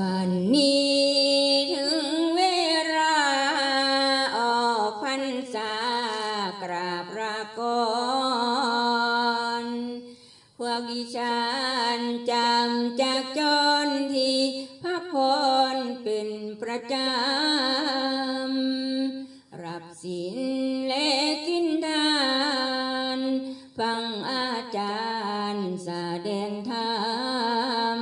วันนี้ถึงเวลาออกพรรษากราบรากอนพวกดิฉันจำจากจนที่พักผ่อนเป็นประจำ รับศีลและกินทาน ฟังอาจารย์แสดงธรรม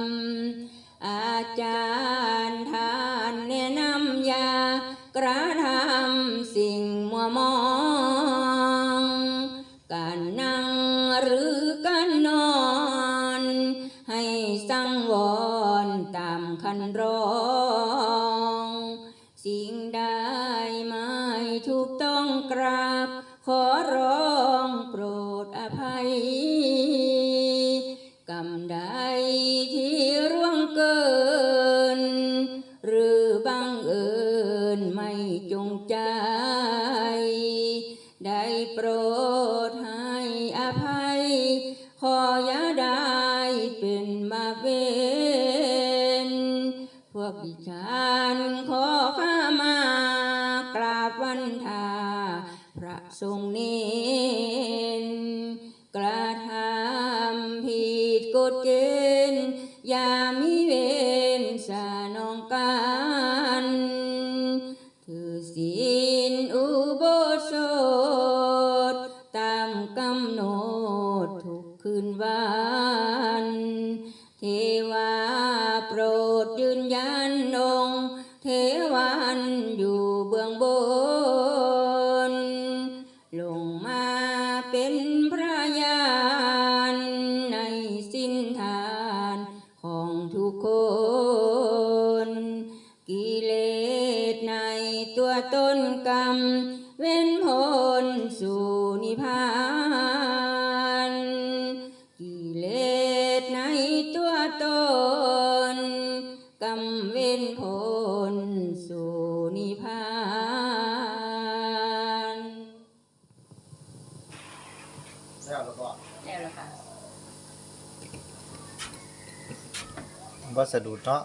กระทำสิ่งมัวมอง การนั่งหรือการนอน ให้สังวรตามคันรอง สิ่งใดไม่ถูกต้องกราบ ขอร้องโปรดอภัย ขออย่าได้เป็นมาเวนพวกดิฉันขอข้ามากราบวันทาพระทรงเน้นกระทำผิดกฎเกณฑ์อย่ามีเวรสานองกันถือศีลอุโบสถตามกำหนดทุก คืนวันเทวาโปรดยืนยันองค์เทวันอยู่เบื้องบน ลงมาเป็นพระยานในสิ้นทานของทุกคน กิเลสในตัวต้นกรรม เว้นพ้น พ้นสู่นิพพานแล้วแล้วก็แล้วล่ะค่ะวัสดุเนาะ